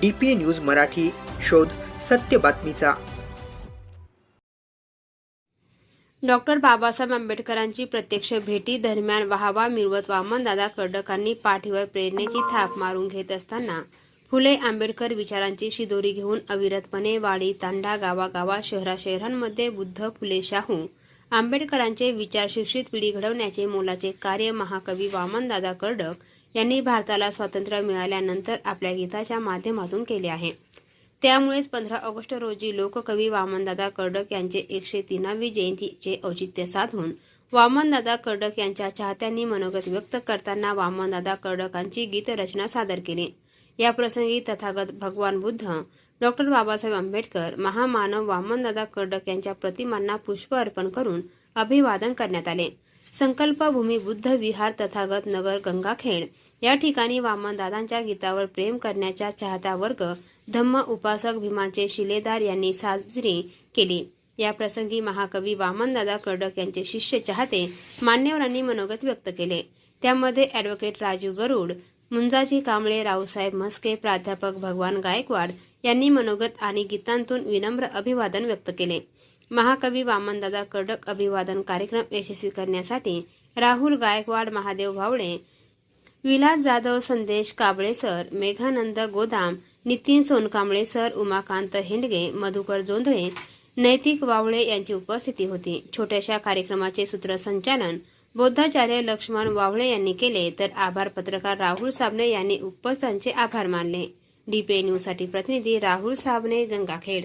D P news Marathi शोध सत्य बातमीचा. डॉक्टर बाबासाहेब आंबेडकरांची प्रत्यक्ष भेटी दरम्यान वाहवा मिळवत वामनदादा कडकांनी पाठीवर प्रेरणेची थाप मारून घेत असताना फुले आंबेडकर विचारांची शिदोरी घेऊन अविरतपणे वाडी तांडा गावागावा शहरा शहरांमध्ये बुद्ध फुले शाहू आंबेडकरांचे विचार शिक्षित पिढी घडवण्याचे मोलाचे कार्य महाकवी वामनदादा कर्डक यांनी भारताला स्वातंत्र्य मिळाल्यानंतर आपल्या गीताच्या माध्यमातून केले आहे. त्यामुळेच पंधरा ऑगस्ट रोजी लोककवी वामनदादा कर्डक यांचे एकशे तीनावी जयंतीचे औचित्य साधून वामनदादा कर्डक यांच्या चाहत्यांनी मनोगत व्यक्त करताना वामनदादा कर्डकांची गीतरचना सादर केली. या प्रसंगी तथागत भगवान बुद्ध डॉक्टर बाबासाहेब आंबेडकर महामानव वामनदादा कर्डक यांच्या प्रतिमांना पुष्प अर्पण करून अभिवादन करण्यात आले. संकल्प भूमी बुद्ध विहार तथागत नगर गंगाखेड या ठिकाणी वामनदादांच्या गीतावर प्रेम करण्याच्या चाहता वर्ग धम्म उपासक भीमाचे शिलेदार यांनी साजरी केली. या प्रसंगी महाकवी वामनदादा कर्डक यांचे शिष्य चाहते मान्यवरांनी मनोगत व्यक्त केले. त्यामध्ये ॲडव्होकेट राजू गरुड मुंजाजी कांबळे रावसाहेब म्हस्के प्राध्यापक भगवान गायकवाड यांनी मनोगत आणि गीतांतून विनम्र अभिवादन व्यक्त केले. महाकवी वामनदादा कडक अभिवादन कार्यक्रम यशस्वी करण्यासाठी राहुल गायकवाड महादेव भावडे विलास जाधव संदेश काबळे सर मेघानंद गोदाम नितीन सोनकांबळे सर उमाकांत हेंडगे मधुकर जोंधळे नैतिक वावळे यांची उपस्थिती होती. छोट्याशा कार्यक्रमाचे सूत्रसंचालन बौद्धाचार्य लक्ष्मण वावळे यांनी केले तर आभार पत्रकार राहुल साबणे यांनी उपस्थितांचे आभार मानले. डीपीए न्यूजसाठी प्रतिनिधी राहुल साबणे गंगाखेड.